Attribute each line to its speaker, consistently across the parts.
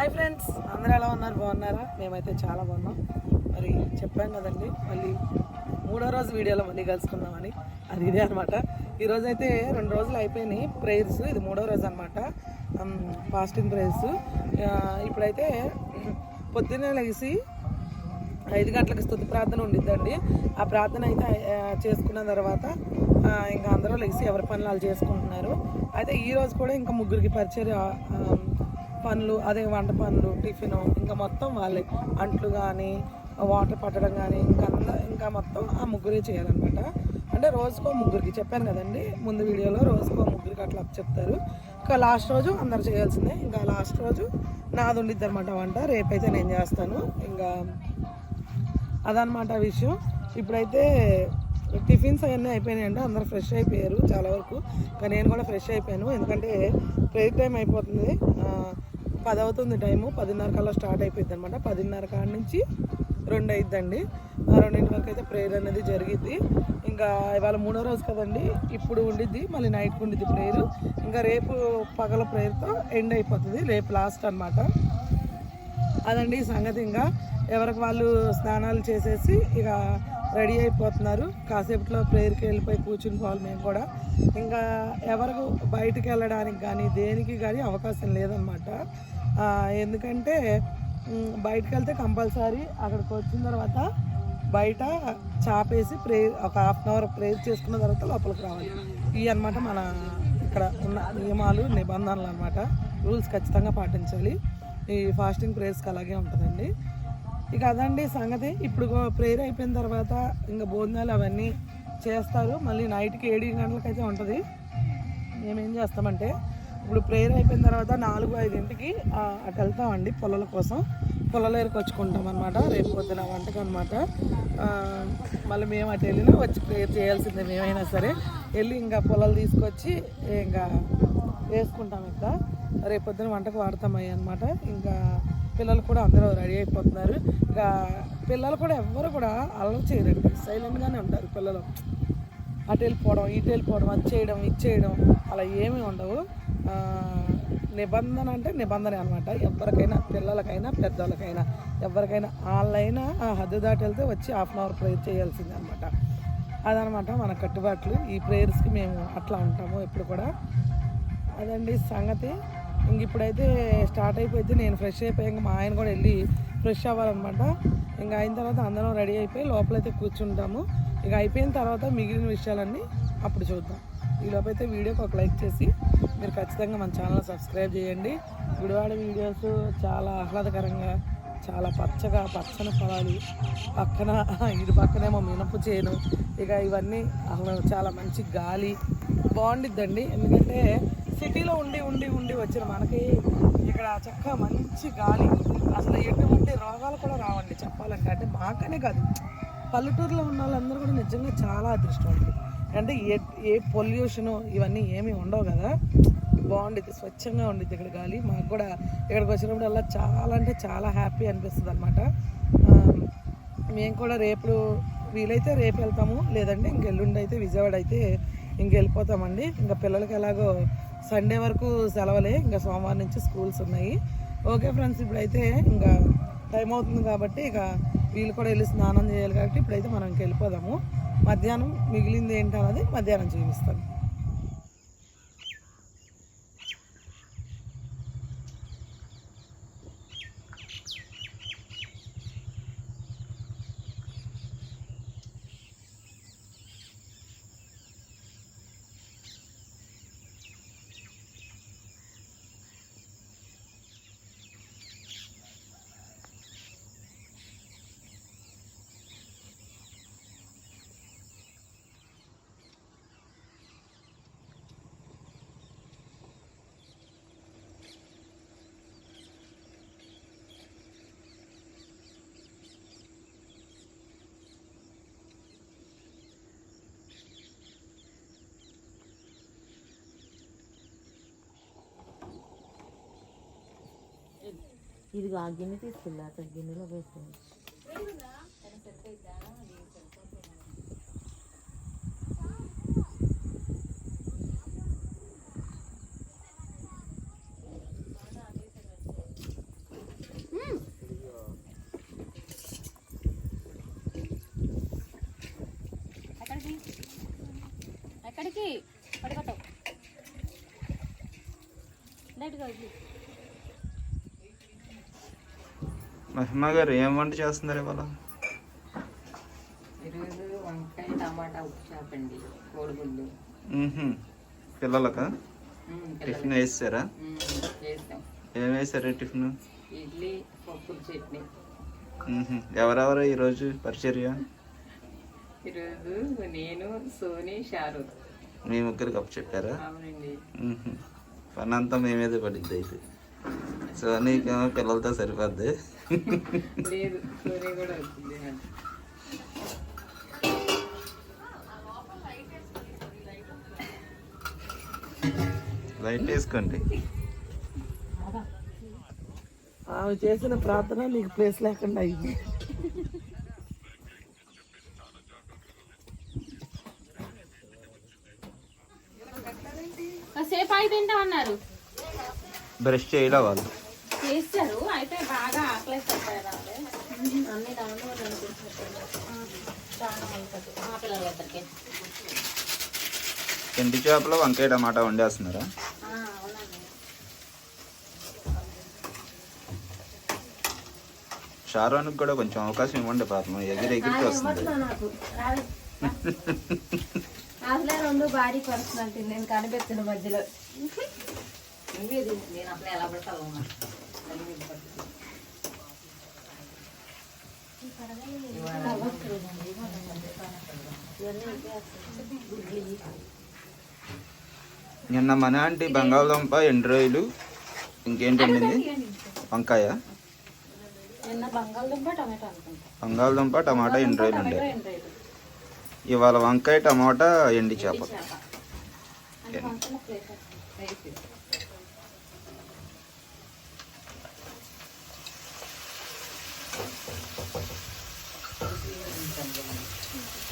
Speaker 1: Hi friends అందరూ ఎలా ఉన్నారు? బాగున్నారా? మేమైతే చాలా బాగున్నాం. మరి చెప్పాను కదండి మళ్ళీ మూడో రోజు వీడియోలో మళ్ళీ కలుసుకుందామని. అది ఇదే అనమాట ఈరోజు అయితే రెండు రోజులు అయిపోయినాయి. ప్రేయర్స్ ఇది మూడో రోజు అనమాట ఫాస్టింగ్ ప్రేయర్స్ ఇప్పుడైతే పొద్దున్నే లేచి ఐదు గంటలకు స్థుతి ప్రార్థన ఉండిద్దండి. ఆ ప్రార్థన అయితే చేసుకున్న తర్వాత ఇంకా అందరూ లెగిసి ఎవరి పనులు వాళ్ళు చేసుకుంటున్నారు. అయితే ఈ రోజు కూడా ఇంకా ముగ్గురికి పరిచయం పనులు అదే వంట పనులు టిఫిన్ ఇంకా మొత్తం వాళ్ళే. అంట్లు కానీ వాటర్ పట్టడం కానీ ఇంకా అంద ఇంకా మొత్తం ఆ ముగ్గురే చేయాలన్నమాట. అంటే రోజుకో ముగ్గురికి చెప్పాను కదండి ముందు వీడియోలో రోజుకో ముగ్గురికి అట్లా చెప్తారు. ఇంకా లాస్ట్ రోజు అందరు చేయాల్సిందే. ఇంకా లాస్ట్ రోజు నాది ఉండిద్ది అనమాట వంట. రేపైతే నేను చేస్తాను. ఇంకా అదనమాట విషయం. ఇప్పుడైతే టిఫిన్స్ అవన్నీ అయిపోయినాయంటే అందరు ఫ్రెష్ అయిపోయారు చాలా వరకు. కానీ నేను కూడా ఫ్రెష్ అయిపోయాను. ఎందుకంటే ప్రేయర్ టైం అయిపోతుంది. పది అవుతుంది టైము పదిన్నర కల్లా స్టార్ట్ అయిపోయింది అనమాట పదిన్నర కాడ నుంచి రెండు అయిద్దండి. ఆ రెండింటి వరకు అయితే ప్రేయర్ అనేది జరిగిద్ది. ఇంకా ఇవాళ మూడో రోజు కదండి ఇప్పుడు ఉండిద్ది మళ్ళీ నైట్కి ఉండిద్ది ప్రేయర్. ఇంకా రేపు పగల ప్రేయర్తో ఎండ్ అయిపోతుంది రేపు లాస్ట్ అనమాట అదండి సంగతి ఇంకా. ఎవరికి వాళ్ళు స్నానాలు చేసేసి ఇక రెడీ అయిపోతున్నారు. కాసేపట్లో ప్రేయర్కి వెళ్ళిపోయి కూర్చుని పోవాలి మేము కూడా. ఇంకా ఎవరికి బయటకు వెళ్ళడానికి కానీ దేనికి కానీ అవకాశం లేదనమాట ఎందుకంటే బయటకు బయటికి వెళ్తే కంపల్సరీ అక్కడికి వచ్చిన తర్వాత బయట చాపేసి ప్రేయర్ ఒక హాఫ్ అన్ అవర్ ప్రేయర్ చేసుకున్న తర్వాత లోపలికి రావాలి. ఇవి అన్నమాట మన ఇక్కడ ఉన్న నియమాలు నిబంధనలు అనమాట రూల్స్ ఖచ్చితంగా పాటించాలి. ఈ ఫాస్టింగ్ ప్రేయర్స్కి అలాగే ఉంటుందండి. ఇక అదండి సంగతి. ఇప్పుడు ప్రేయర్ అయిపోయిన తర్వాత ఇంకా భోజనాలు అవన్నీ చేస్తారు. మళ్ళీ నైట్కి ఏడు గంటలకైతే ఉంటుంది. మేమేం చేస్తామంటే ఇప్పుడు ప్రేయర్ అయిపోయిన తర్వాత నాలుగు ఐదింటికి అటు వెళ్తామండి పొలాల కోసం. పొలాల దగ్గరకు వచ్చుకుంటాం అనమాట రేపు పొద్దున వంటకు అనమాట మళ్ళీ మేము అటు వెళ్ళినా వచ్చి ప్రేయర్ చేయాల్సిందే మేమైనా సరే. వెళ్ళి ఇంకా పొలాలు తీసుకొచ్చి ఇంకా వేసుకుంటాం ఇక్కడ రేపు పొద్దున వంటకు వాడతామయ్యి అనమాట ఇంకా పిల్లలు కూడా అందరూ రెడీ అయిపోతున్నారు. ఇక పిల్లలు కూడా ఎవ్వరు కూడా అల్లరి చేయరండి. సైలెంట్గానే ఉంటారు పిల్లలు. అటు వెళ్ళిపోవడం ఇటు వెళ్ళిపోవడం అది చేయడం ఇది చేయడం అలా ఏమీ ఉండవు. నిబంధన అంటే నిబంధన అనమాట ఎవరికైనా పిల్లలకైనా పెద్దలకైనా ఎవరికైనా వాళ్ళైనా ఆ హద్దు దాటి వెళ్తే వచ్చి హాఫ్ అన్ అవర్ ప్రేయర్ చేయాల్సిందే అనమాట అదనమాట మన కట్టుబాట్లు. ఈ ప్రేయర్స్కి మేము అట్లా ఉంటాము ఎప్పుడు కూడా. అదండి సంగతి. ఇంక ఇప్పుడైతే స్టార్ట్ అయిపోయింది. నేను ఫ్రెష్ అయిపోయి ఇంకా మా ఆయన కూడా వెళ్ళి ఫ్రెష్ అవ్వాలన్నమాట. ఇంకా అయిన తర్వాత అందరం రెడీ అయిపోయి లోపలైతే కూర్చుంటాము. ఇక అయిపోయిన తర్వాత మిగిలిన విషయాలన్నీ అప్పుడు చూద్దాం. ఈ లోపైతే వీడియోకి ఒక లైక్ చేసి మీరు ఖచ్చితంగా మన ఛానల్ సబ్స్క్రైబ్ చేయండి. గుడివాడ వీడియోస్ చాలా ఆహ్లాదకరంగా చాలా పచ్చగా పచ్చని పొలాలు పక్కన ఇటు పక్కనేమో మినపు చేను ఇక ఇవన్నీ చాలా మంచి గాలి. బాగుండిద్దండి. ఎందుకంటే సిటీలో ఉండి ఉండి ఉండి వచ్చిన మనకి ఇక్కడ చక్కగా మంచి గాలి. అసలు ఎటువంటి రోగాలు కూడా రావండి చెప్పాలంటే. అంటే మాకనే కాదు. పల్లెటూరులో ఉన్న వాళ్ళందరూ కూడా నిజంగా చాలా అదృష్టవంతులు. అంటే ఏ ఏ పొల్యూషను ఇవన్నీ ఏమీ ఉండవు కదా. బాగుండేది స్వచ్ఛంగా ఉండిద్ది ఇక్కడ గాలి. మాకు కూడా ఇక్కడికి వచ్చినప్పుడల్లా చాలా అంటే చాలా హ్యాపీ అనిపిస్తుంది అనమాట మేము కూడా రేపు వీలైతే రేపు వెళ్తాము. లేదంటే ఇంకెల్లుండి అయితే విజయవాడ అయితే ఇంకెళ్ళిపోతామండి. ఇంకా పిల్లలకి ఎలాగో సండే వరకు సెలవులే ఇంకా సోమవారం నుంచి స్కూల్స్ ఉన్నాయి. ఓకే ఫ్రెండ్స్ ఇప్పుడైతే ఇంకా టైం అవుతుంది కాబట్టి ఇక వీళ్ళు కూడా వెళ్ళి స్నానం చేయాలి కాబట్టి ఇప్పుడైతే మనం వెళ్ళిపోదాము. మధ్యాహ్నం మిగిలింది ఏంటన్నది మధ్యాహ్నం చూపిస్తాను.
Speaker 2: ఇదిగో ఆ గిన్నె తీసుకెళ్ళి అక్కడ గిన్నెలో వేస్తుంది
Speaker 3: ఎక్కడికి? పడుకోటం లైట్గా
Speaker 4: మహిమా గారు ఏం వంట చేస్తున్నారు ఇవాళ?
Speaker 5: ఈరోజు వంకాయ టమాటా ఉప్పు చేపండి కోడిగుడ్డు.
Speaker 4: మ్మ్హ్మ్. పిల్లలకా? టిఫిన్
Speaker 5: చేస్తాం
Speaker 4: ఏం వేసారా టిఫిన్?
Speaker 5: ఇడ్లీ పప్పు చట్నీ.
Speaker 4: మ్మ్హ్మ్. ఎవరెవరు ఈరోజు పరిచర్య?
Speaker 5: ఈరోజు నేను సోని షారు.
Speaker 4: మీ ముగ్గురికి అప్పు చెప్పారా. పని అంతా మీ మీదే పడింది అయితే. సో నీకేమో పిల్లలతో సరిపోద్ది.
Speaker 5: లేదు సోని కూడా వచ్చింది. నాకు.
Speaker 4: లైట్ వేసుకోండి.
Speaker 1: ఆమె చేసిన ప్రార్థన నీకు ప్లేస్ లేకుండా అయింది.
Speaker 3: కాసేపు
Speaker 4: బ్రష్ చేయలే వాళ్ళు
Speaker 3: చేస్తారు అయితే బాగా ఆకలేస్తారు
Speaker 2: అన్ని దాంట్లో
Speaker 3: మా పిల్లలందరికీ
Speaker 4: ఎండి చేపలు వంకాయ టమాటా వండేస్తున్నారా? షారోన్కి కూడా కొంచెం అవకాశం ఇవ్వండి పాపం ఎగిరి ఎగిరికి వస్తుంది.
Speaker 2: అసలే రెండు భారీ పర్సనాలిటీ నేను కనిపెత్తిన మధ్యలో.
Speaker 5: నేను అసలు ఎలా పడతావు.
Speaker 4: నిన్న మన ఆంటీ బంగాళదుంప ఎండు రొయ్యలు ఇంకేంటి వండింది వంకాయ.
Speaker 3: బంగాళదుంప టమాటో అనుకుంటా.
Speaker 4: బంగాళదుంప టమాటా ఎండు రొయ్యలు ఉండే.
Speaker 3: రెండు రైలు
Speaker 4: ఇవాళ వంకాయ టమాటా ఎండి చేప.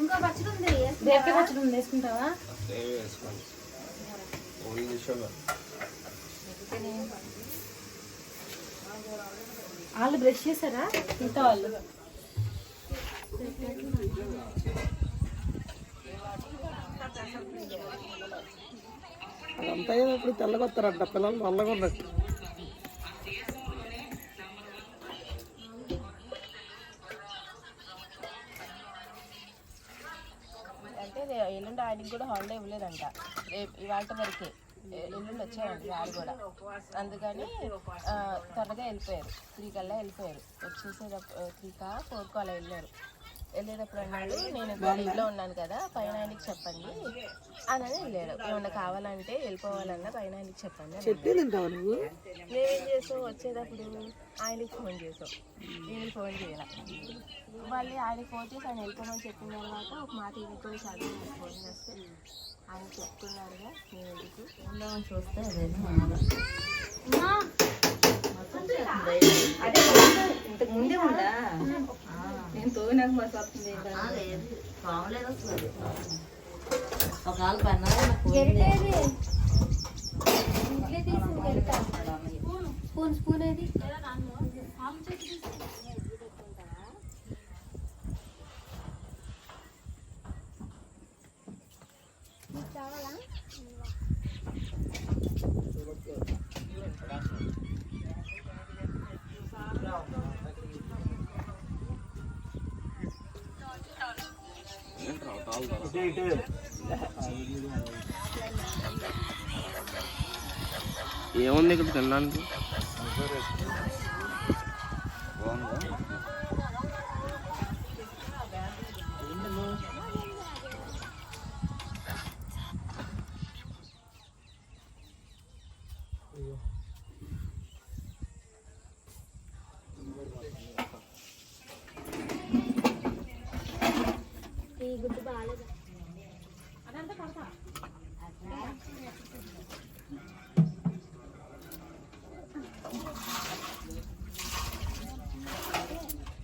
Speaker 3: ఇంకా పచ్చడి ఉంది పచ్చడి ఉంది వేసుకుంటావా? వాళ్ళు బ్రష్ చేశారా? ఇంత వాళ్ళు.
Speaker 1: అదంతా అయినప్పుడు తెల్లగొస్తారంట పిల్లలు నల్లగా ఉన్నట్టు
Speaker 6: కూడా హాలిడే ఇవ్వలేదంట. రేపు ఇవాళ వరకే. ఎల్లుండి వచ్చారంట వాళ్ళు కూడా. అందుకని త్వరగా వెళ్ళిపోయారు. త్రీ కల్లా వెళ్ళిపోయారు. వచ్చేసేటప్పుడు ఫోర్కు అలా వెళ్ళారు. వెళ్ళేటప్పుడు అన్నాడు నేను ఇంట్లో ఉన్నాను కదా పైన ఆయనకి చెప్పండి. అని వెళ్ళాడు. ఏమన్నా కావాలంటే వెళ్ళిపోవాలన్నా పైన ఆయనకి చెప్పండి. మేమేం చేసాం వచ్చేటప్పుడు ఆయనకి ఫోన్ చేసాం ఈయన ఫోన్ చేయాల. మళ్ళీ ఆయనకి ఫోన్ చేసి ఆయన వెళ్ళిపోమని చెప్పిన తర్వాత ఒక మాట కూడా చదివి ఫోన్ చేస్తే ఆయన చెప్తున్నారుగా నేను ఎందుకు
Speaker 2: చూస్తే అదే
Speaker 5: అదే ఇంతకు ముందే ఉందా? నేను తోగినాక బస్ వస్తుంది
Speaker 2: అది. ఒకవేళ
Speaker 3: స్పూన్ స్పూన్ ఏది?
Speaker 7: ఏముంది ఇక్కడ తినడానికి?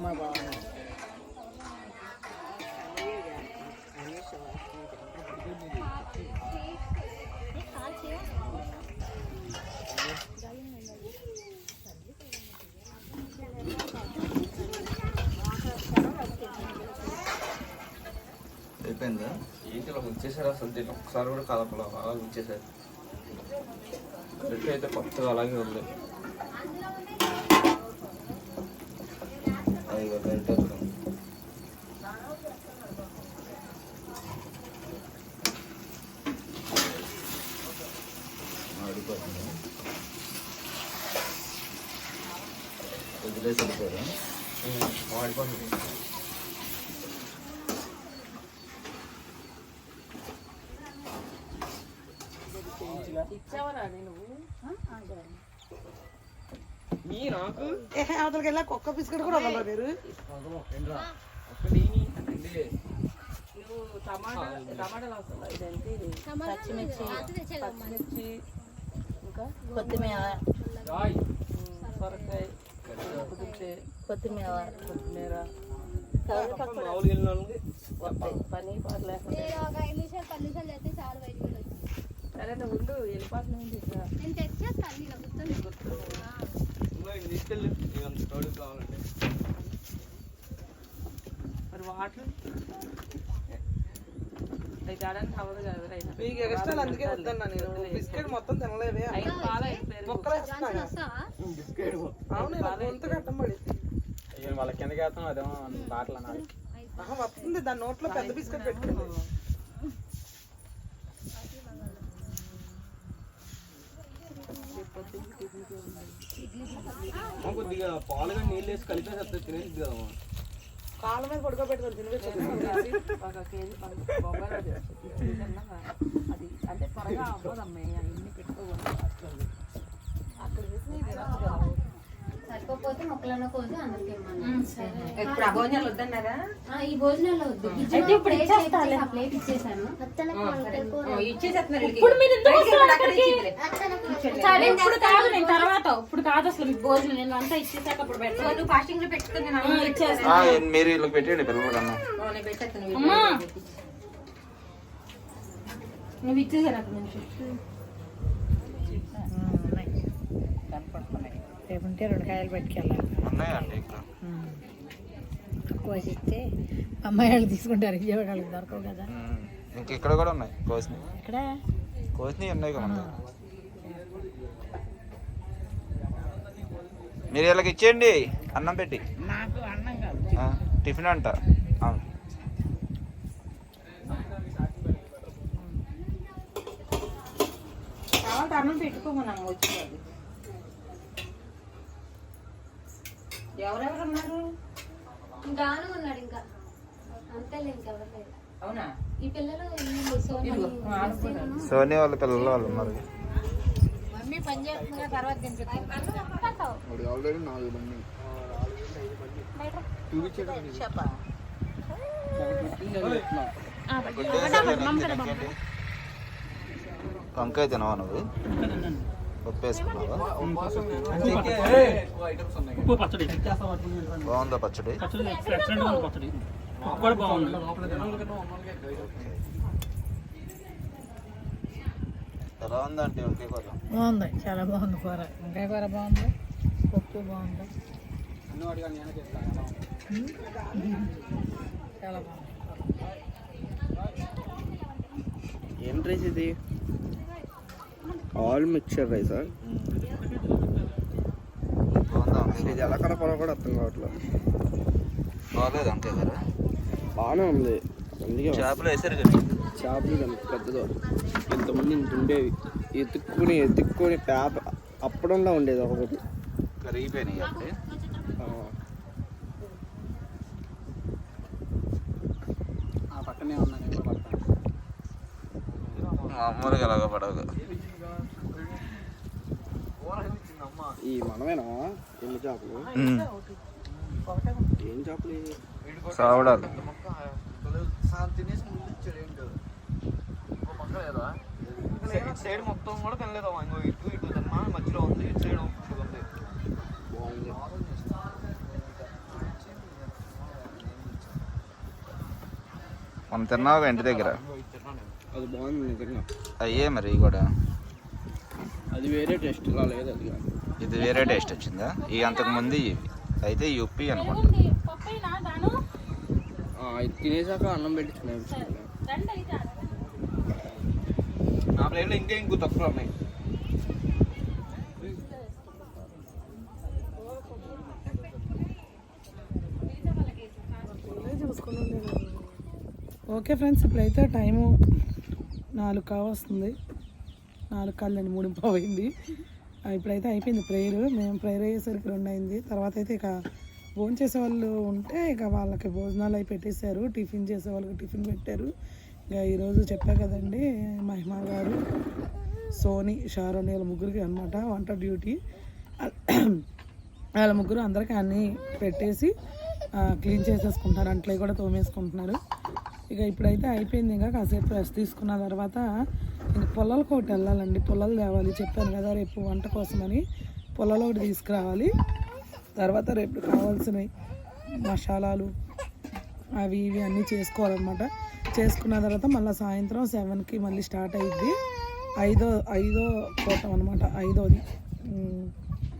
Speaker 8: ఉప్మా బాగున్నాయి
Speaker 4: అయిపోయిందా?
Speaker 7: ఏంటి ఇలా ఉంచేసారు అసలు దీన్ని ఒకసారి కూడా కలపలా అలా ఉంచేసారు రెడ్ అయితే కొత్తగా అలాగే ఉంది.
Speaker 4: అయ్యో బయట ఆడిపోతుంది వదిలేసి వెళ్ళిపోయారా
Speaker 7: వాడిపోతుంది
Speaker 1: అవతలకి వెళ్ళా కుక్క బిస్కెట్ కూడా వదలరా మీరు
Speaker 8: కొత్తిమీర. కొత్తిమీర. కొత్తిమీర.
Speaker 7: మామూలుగా వెళ్ళిన వాళ్ళకి
Speaker 8: పని పాట లేకుండా. సరే ఉండు వెళ్ళిపోతున్నాను
Speaker 9: గుర్తుంది?
Speaker 7: ఇంకో నీకు అంత కావాలంటే
Speaker 8: మరి వాటర్ అవ్వదు
Speaker 1: మీకు ఎక్స్ట్రా అందుకే వద్దన్నా నేను బిస్కెట్ మొత్తం తినలేదే మొక్కలు అవును గొంతు కట్టం
Speaker 7: వాళ్ళ కిందకి వేస్తాం అదేమో బాటలు అనాలి
Speaker 1: వస్తుంది. దాని నోట్లో పెద్ద బిస్కెట్ పెట్టుకోండి
Speaker 7: కొద్దిగా పాలుగా నీళ్ళు వేసి కలిపేసి తినేది కదా
Speaker 1: కాళ్ళ మీద పడుకోబెట్టుకొని తినిపించదు
Speaker 8: ఒక కేజీ. అది అంటే త్వరగా అవ్వదమ్మే అవన్నీ పెట్టుకోకూడదు. అక్కడ చేసి
Speaker 10: సరిపోతే మొక్కలన్న కోసి అందరికి
Speaker 5: ఇప్పుడు ఆ భోజనాలు వద్దన్నారా?
Speaker 10: ఈ భోజనాల్లో వద్దు.
Speaker 3: అయితే ఇప్పుడు
Speaker 10: ప్లేట్ ఇచ్చేసాను.
Speaker 3: ఇప్పుడు మీరు. సరే ఇప్పుడు కాదు నేను తర్వాత ఇప్పుడు కాదు అసలు మీకు భోజనం నేను అంతా ఇచ్చేసాక అప్పుడు
Speaker 5: నువ్వు ఫాస్టింగ్లో పెట్టుకుని నేను
Speaker 3: ఆ,
Speaker 5: అన్నం
Speaker 3: ఇచ్చేస్తా.
Speaker 4: ఆ, మీరు పెట్టండి
Speaker 5: పెట్టేస్తాను.
Speaker 3: నువ్వు ఇచ్చేసాను అక్కడ నుంచి?
Speaker 8: ఉంటే రెండు కాయలు పట్టుకెళ్ళాలి.
Speaker 4: ఇక్కడ.
Speaker 8: కోసిస్తే అమ్మాయి వాళ్ళు తీసుకుంటారు విజయవాడ వాళ్ళకి దొరకవు కదా.
Speaker 4: ఇంక ఇక్కడ కూడా ఉన్నాయి కోసిని
Speaker 8: ఇక్కడ?
Speaker 4: కోసిని ఉన్నాయి కదా. మీరు వీళ్ళకి ఇచ్చేయండి అన్నం పెట్టి.
Speaker 8: నాకు అన్నం కాదు.
Speaker 4: టిఫిన్ అంట. అవును.
Speaker 8: అన్నం పెట్టుకోమన్నాము వచ్చింది. ఎవరెవరు ఉన్నారు
Speaker 10: ఇంకా ఆను ఉన్నాడు ఇంకా. అంతేలే ఇంకెవరు లేరు.
Speaker 5: అవునా?
Speaker 10: ఈ పిల్లలు సోని,
Speaker 4: వాళ్ళ పిల్లలు వాళ్ళు ఉన్నారు.
Speaker 8: మమ్మీ పని చేస్తున్నా తర్వాత తినిపిస్తాను
Speaker 7: చూపించాడు
Speaker 8: చెప్పా?
Speaker 4: వంకాయ తినవా నువ్వు? బాగుందా పచ్చడి?
Speaker 7: పచ్చడి ఎక్సలెంట్ ఉంది పచ్చడి ఉప్పు కూడా బాగుంది
Speaker 4: ఎలా ఉందా అంటే వంకాయ కూర?
Speaker 2: బాగుంది చాలా బాగుంది కూర. వంకాయ కూర బాగుంది పప్పు బాగుంది. చాలా బాగుంది
Speaker 11: ఏం రైస్ ఇది? ఆల్ మిక్చర్ రైసా? ఇది ఎలా కలపాలో కూడా అర్థం కావట్లేదు.
Speaker 4: బాగాలేదు వంకాయ కూర
Speaker 11: బాగానే ఉంది. అందుకే
Speaker 4: చేపలు వేసారు కదా?
Speaker 11: చేపలు ఎంత పెద్దదో. ఇంతమంది ఇంత ఉండేవి. ఎత్తుక్కుని ఎత్తుక్కొని పేప అప్పడంలో ఉండేది ఒకటి.
Speaker 4: కరిగిపోయినాయి అంటే
Speaker 11: ఆ,
Speaker 4: మామూలుగా ఎలాగ పడవు
Speaker 11: ఈ మనమేనా? ఎన్ని చేపలు? ఏం చేపలు?
Speaker 4: సావడాలు.
Speaker 11: సైడ్ మొత్తం కూడా తినలేదు ఇటు ఇటు తిన్నా మధ్యలో ఉంది ఇటు సైడ్ ఉంది
Speaker 4: మనం తిన్నావు ఇంటి దగ్గర?
Speaker 11: అది బాగుంది
Speaker 4: అయ్యే మరి కూడా.
Speaker 11: అది వేరే టేస్ట్. ఇలా లేదు అది కాదు.
Speaker 4: ఇది వేరే టేస్ట్ వచ్చిందా? ఈ అంతకు ముందు ఇవి. అయితే యుపి అనుకుంటా.
Speaker 11: తినేసాక అన్నం పెట్టించుకున్నాను నా ప్లేట్లో ఇంకా ఇంకో తక్కువ ఉన్నాయి.
Speaker 1: ఓకే ఫ్రెండ్స్ ఇప్పుడైతే టైము నాలుగు కావస్తుంది. నాలుగు కాళ్ళండి మూడు పోయింది ఇప్పుడైతే అయిపోయింది ప్రేయర్ మేము ప్రేయర్ అయ్యేసరికి రెండు అయింది తర్వాత అయితే ఇక భోజనం చేసేవాళ్ళు ఉంటే ఇక వాళ్ళకి భోజనాలు అవి పెట్టేశారు. టిఫిన్ చేసే వాళ్ళకి టిఫిన్ పెట్టారు. ఇక ఈరోజు చెప్పా కదండి మహిమా గారు సోని షారోని వాళ్ళ ముగ్గురికి అనమాట వంట డ్యూటీ. వాళ్ళ ముగ్గురు అందరికీ అన్నీ పెట్టేసి క్లీన్ చేసేసుకుంటున్నారు. అంట్లే కూడా తోమేసుకుంటున్నారు. ఇక ఇప్పుడైతే అయిపోయింది. ఇంకా కాసేపు రెస్ట్ తీసుకున్న తర్వాత ఇంక పొలాలకు ఒకటి వెళ్ళాలండి. పొలాలు తేవాలి. చెప్పాను కదా రేపు వంట కోసమని. పొలాలు ఒకటి తీసుకురావాలి. తర్వాత రేపు కావాల్సినవి మసాలాలు అవి ఇవి అన్నీ చేసుకోవాలన్నమాట. చేసుకున్న తర్వాత మళ్ళీ సాయంత్రం సెవెన్కి మళ్ళీ స్టార్ట్ అయ్యింది ఐదో ఐదో కోటం అనమాట ఐదోది.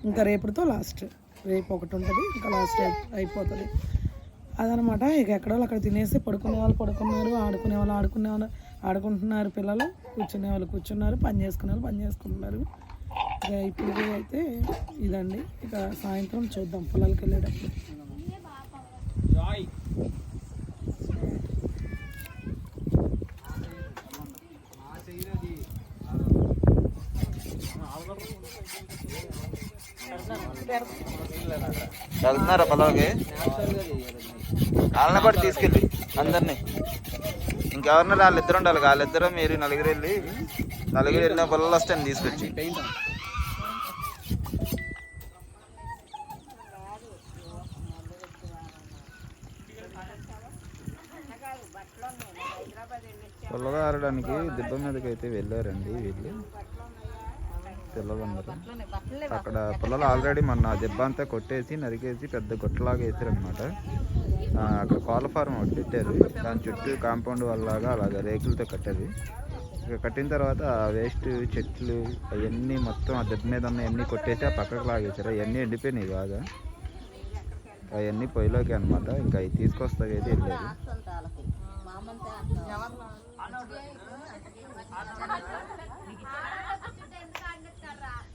Speaker 1: ఇంకా రేపుతో లాస్ట్. రేపు ఒకటి ఉంటుంది. ఇంకా లాస్ట్ అయిపోతుంది. అదనమాట ఇక ఎక్కడో అక్కడ తినేసి పడుకునే వాళ్ళు పడుకున్నారు ఆడుకునే వాళ్ళు ఆడుకునే వాళ్ళు ఆడుకుంటున్నారు పిల్లలు. కూర్చునే వాళ్ళు కూర్చున్నారు పని చేసుకునే వాళ్ళు పని చేసుకుంటున్నారు. ఇక ఇప్పుడు అయితే ఇదండి. ఇక సాయంత్రం చూద్దాం పొలాలకు వెళ్ళేటప్పుడు.
Speaker 4: వెళ్తున్నారా పొలంకి వాళ్ళని బట్టి తీసుకెళ్ళి అందరినీ. ఇంకెవరన్నా వాళ్ళిద్దరు ఉండాలి వాళ్ళిద్దరు మీరు నలుగురు వెళ్ళి నలుగురు వెళ్ళిన పొలాలు వస్తాను తీసుకొచ్చి. పొలగా ఆడడానికి దిబ్బ మీదకి అయితే వెళ్ళారండి వీళ్ళు. పిల్లలందరూ అక్కడ పొలాలు ఆల్రెడీ మొన్న దెబ్బ అంతా కొట్టేసి నరికేసి పెద్ద గుట్టలాగా వేసారనమాట అక్కడ కోళ్ళ ఫారం ఒకటి పెట్టారు దాని చుట్టూ కాంపౌండ్ వల్లగా అలాగ రేకులతో కట్టారు ఇక కట్టిన తర్వాత ఆ వేస్ట్ చెట్లు అవన్నీ మొత్తం ఆ దెబ్బ మీద ఉన్నవన్నీ కొట్టేసి ఆ పక్కకు లాగేశారు అవన్నీ ఎండిపోయినాయి బాగా అవన్నీ పొయ్యిలోకి అనమాట ఇంకా అవి తీసుకొస్తాకి అయితే వెళ్ళారు harap.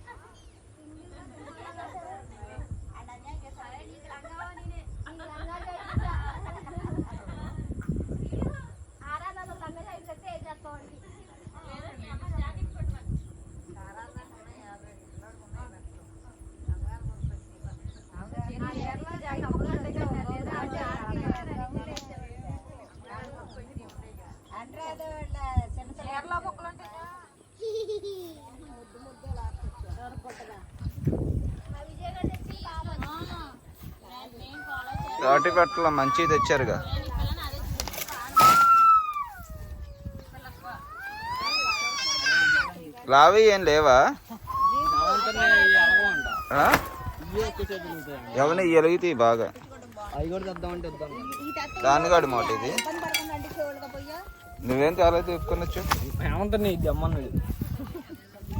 Speaker 4: తాటి పట్ల మంచివి తెచ్చారుగా. లావి ఏం లేవా? ఎవరిని ఎలిగితే బాగా? దానిగాడు మాట ఇది. నువ్వేం చాలా
Speaker 11: తీసుకున్నచ్చు ఏమంటే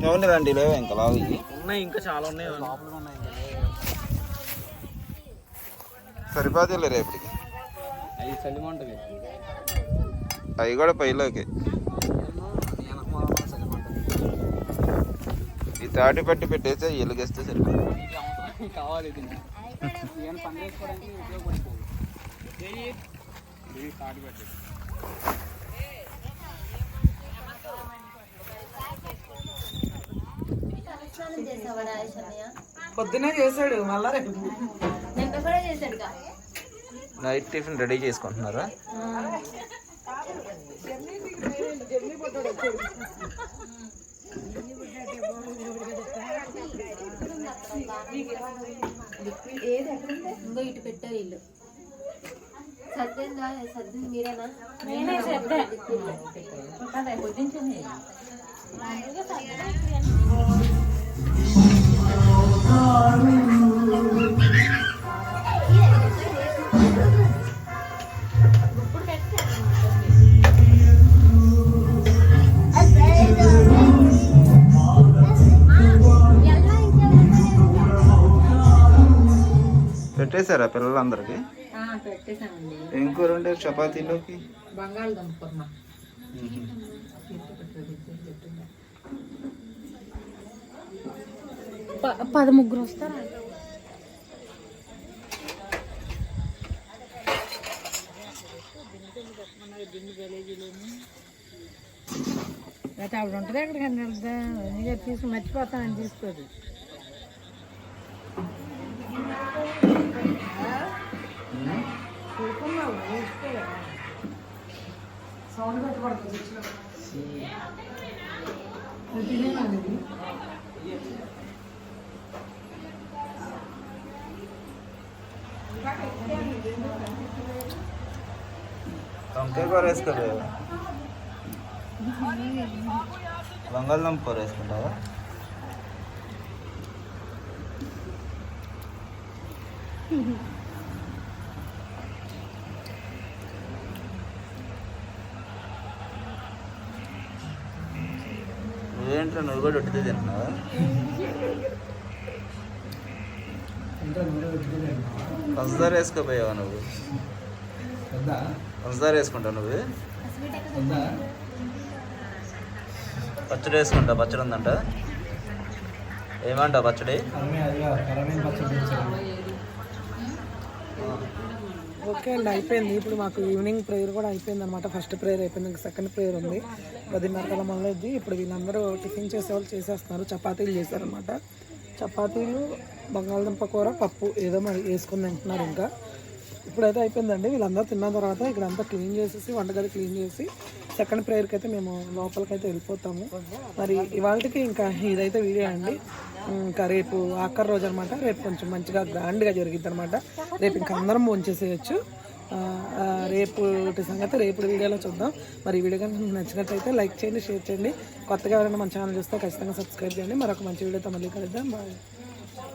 Speaker 4: ఎవరిని రండి లేవా ఇంకా లావి?
Speaker 11: ఉన్నాయి ఇంకా చాలా ఉన్నాయి. లోపల ఉన్నాయి
Speaker 4: సరిపోతే రేపటికి
Speaker 11: అవి
Speaker 4: కూడా పైలోకి. ఈ తాటి పట్టి పెట్టేస్తే ఎలుగేస్తే సరిపోతుంది
Speaker 1: పొద్దునే చేశాడు మళ్ళా రేపు.
Speaker 4: నైట్ టిఫిన్ రెడీ చేసుకుంటున్నారా?
Speaker 10: ఇంకో ఇటు పెట్టారు ఇల్లు సర్దిందా సర్దింది మీరేనా?
Speaker 3: నేనే సర్దా
Speaker 4: పెట్టేశారా పిల్లలందరికీ? ఏం కూర ఉండే చపాతీలోకి?
Speaker 5: బంగాళదుంప కుర్మ
Speaker 3: పద ముగ్గురు వస్తారా?
Speaker 2: అయితే ఆవిడ ఉంటుంది ఎక్కడికైనా వెళ్తా? నీగా తీసుకుని మర్చిపోతానని తీసుకోదు.
Speaker 4: సౌండ్ వంకాయ కూర వేసుకోలేదు. బంగాళదుంప కూర వేసుకుంటావా? నువ్వు కూడా ఉట్టితే తింటున్నావా? పంచదార వేసుకోపోయావా నువ్వు? పంచదార వేసుకుంటావు నువ్వు? పచ్చడి వేసుకుంటా పచ్చడి ఉందంట. ఏమంటావు పచ్చడి?
Speaker 1: ఓకే అండి అయిపోయింది. ఇప్పుడు మాకు ఈవినింగ్ ప్రేయర్ కూడా అయిపోయింది అనమాట ఫస్ట్ ప్రేయర్ అయిపోయింది ఇంకా సెకండ్ ప్రేయర్ ఉంది. పదిన్నర కల మొదలైద్ది. ఇప్పుడు వీళ్ళందరూ టిఫిన్ చేసేవాళ్ళు చేసేస్తున్నారు. చపాతీలు చేశారనమాట చపాతీలు బంగాళదుంప కూర పప్పు ఏదో మరి వేసుకుని తింటున్నారు ఇంకా. ఇప్పుడైతే అయిపోయిందండి. వీళ్ళందరూ తిన్న తర్వాత ఇక్కడ అంతా క్లీన్ చేసేసి వంటగది క్లీన్ చేసి సెకండ్ ప్రేయర్కి అయితే మేము లోపలికైతే వెళ్ళిపోతాము. మరి ఇవాళకి ఇంకా ఇదైతే వీడియో అండి. ఇంకా రేపు ఆఖరి రోజు అనమాట రేపు కొంచెం మంచిగా గ్రాండ్గా జరిగిద్ది అనమాట రేపు ఇంకా అందరం భోంచేసేయచ్చు రేపు సంగతి రేపు వీడియోలో చూద్దాం. మరి ఈ వీడియో కనుక మీకు నచ్చినట్లయితే లైక్ చేయండి షేర్ చేయండి. కొత్తగా ఎవరైనా మన ఛానల్ చూస్తే ఖచ్చితంగా సబ్స్క్రైబ్ చేయండి. మరొక మంచి వీడియోతో మళ్ళీ కలుద్దాం. బాయ్